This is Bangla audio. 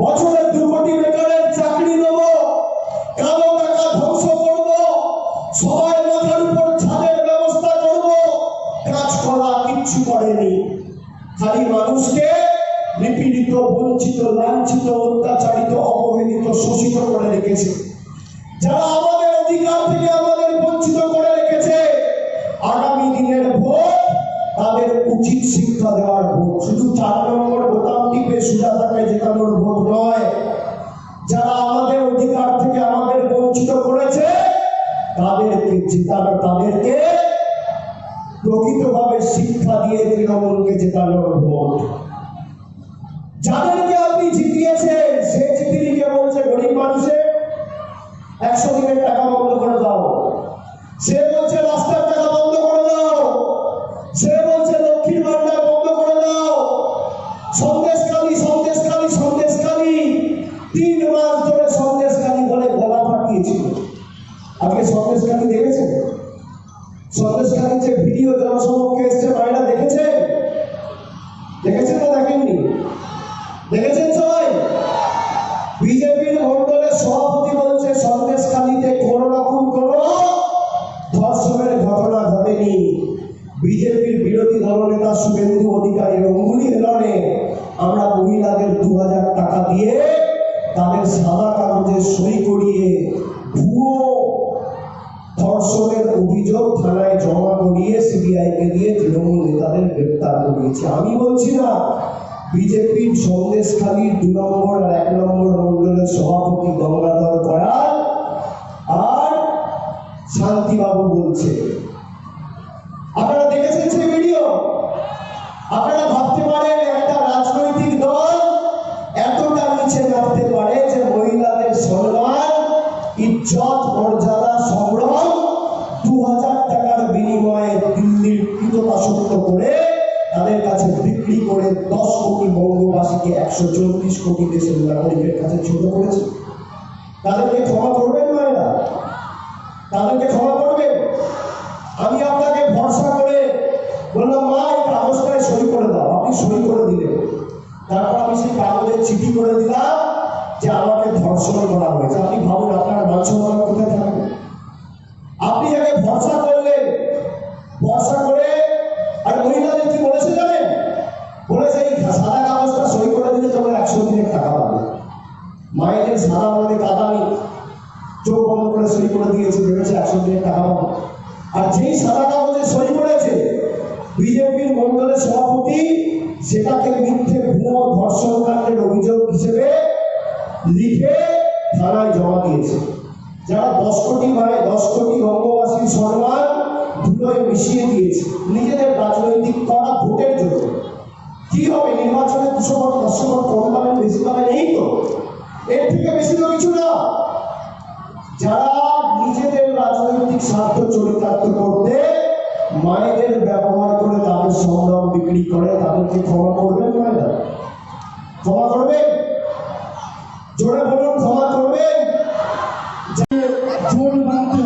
বছরে দু কোটি চাকরি টাকা ধ্বংস করব মাথার উপর ছাদের ব্যবস্থা কাজ করা কিচ্ছু করেনি। খালি মানুষকে নিপীড়িত, বঞ্চিত, লাঞ্ছিত, অত্যাচারিত, অবহেলিত, শোষিত করে রেখেছে। যারা আমাদের অধিকার থেকে আমাদের বঞ্চিত করে রেখেছে, আগামী দিনের ভোট তাদের উচিত শিক্ষা দেওয়ার ভোট। শুধু চার নম্বর বোতাম টিপে সুজাতাকে জেতানোর ভোট নয়। যারা আমাদের অধিকার থেকে আমাদের বঞ্চিত করেছে, তাদেরকে জেতানো তাদেরকে প্রকৃতভাবে শিক্ষা দিয়ে তৃণমূলকে জেতানোর ভোট। যাদেরকে আপনি জিতিয়েছেন সে চিঠিকে বলছে গরিব মানুষের একশো দিনের টাকা বন্ধ করে দাও। সে বলছে, রাস্তার টাকা বন্ধ করে দাও। সে বলছে, লক্ষ্মীর ভান্ডার বন্ধ করে দাও। সন্দেশকালী সন্দেশকালী সন্দেশকালী তিন মাস ধরে সন্দেশকালী বলে গলা ফাটিয়েছিল। আজকে সন্দেশকালী দেখেছেন? সন্দেশকালী যে ভিডিও জনসমক্ষে এসছে মায়েরা দেখেছেন? দেখেছেন না দেখেননি? দেখেছেন সবাই? বিজেপির মন্ডলের সভাপতি বলছে সন্দেশকালীতে কোন রকম কোন ধর্ষণের ঘটনা ঘটেনি। বিজেপির বিরোধী দলনেতা শুভেন্দু অধিকারীর অঙ্গুলি হেলনে আমরা মহিলাদের দু হাজার টাকা দিয়ে তাদের সাদা কাগজে সই করিয়ে ভুয়ো ধর্ষণের অভিযোগ থানায় জমা করিয়ে সিবিআই কে দিয়ে তৃণমূল নেতাদের গ্রেপ্তার করিয়েছে। আমি বলছি না বিজেপির সন্দেশখালীর দু নম্বর আর এক নম্বর মন্ডলের সভাপতি গঙ্গাধর কয়াল আর শান্তিবাবু বলছে। আপনারা দেখেছেন সেই ভিডিও? আপনারা ভাবতে পারেন একটা রাজনৈতিক দল এতটা নিচে নামতে পারে যে মহিলাদের সম্মান, ইজ্জত, মর্যাদা সংগ্রাম দু হাজার টাকার বিনিময়ে দিল্লির কৃতদাসত্ব করে তাদের কাছে বিক্রি করে দশ কোটি বঙ্গবাসীকে একশো চল্লিশ কোটি দেশের নাগরিকের কাছে ছোট করেছে। তাদেরকে ক্ষমা করবেন মায়েরা। তাদেরকে ক্ষমা করবেন। আমি আপনাকে ভরসা করে বললাম, মা, এই কাগজটায় সই করে দাও। আপনি সই করে দিলেন। তারপর আমি সেই কাগজে চিঠি করে দিলাম যে আমাকে ধর্ষণ করা হয়েছে। আপনি ভাবুন, আপনার সম্মান কোথায় থাকবে? আপনি যাকে ভরসা করলেন। ভরসা করে আর মহিলাদের কি বলেছে জানেন বলেছে এই সাদা কাগজটা সই করে দিলে তোমার একশো দিনের টাকা পাবে মায়েদের সাদা মানে কাদানি চোখ বন্ধ করে সই করে দিয়েছে, ভেবেছে একশো দিনের টাকা পাবো। আর যেই সাদা কাগজে সই করেছে, বিজেপির মন্ডলের সভাপতি, সেটাকে মিথ্যে ভুয়ো ধর্ষণ কাণ্ডের অভিযোগ হিসেবে লিখে থানায় জমা দিয়েছে। যারা দশ কোটি মানে দশ কোটি বঙ্গবাসীর সম্মান ধুলোয় মিশিয়ে দিয়েছে, নিজেদের রাজনৈতিক করা ভোটের জন্য। কি হবে? নির্বাচনে দুশো ভোট, পাঁচশো ভোট কম পাবেন, বেশি পাবেন, এই তো। এর থেকে বেশি তো কিছু না। যারা নিজেদের রাজনৈতিক স্বার্থ চরিতার্থ করতে মায়েদের ব্যবহার করে তাদের সম্ভ্রম বিক্রি করে, তাদেরকে ক্ষমা করবেন মায়েরা? ক্ষমা করবেন? জোরে বলুন, ক্ষমা করবেন? জোর বাঁধতে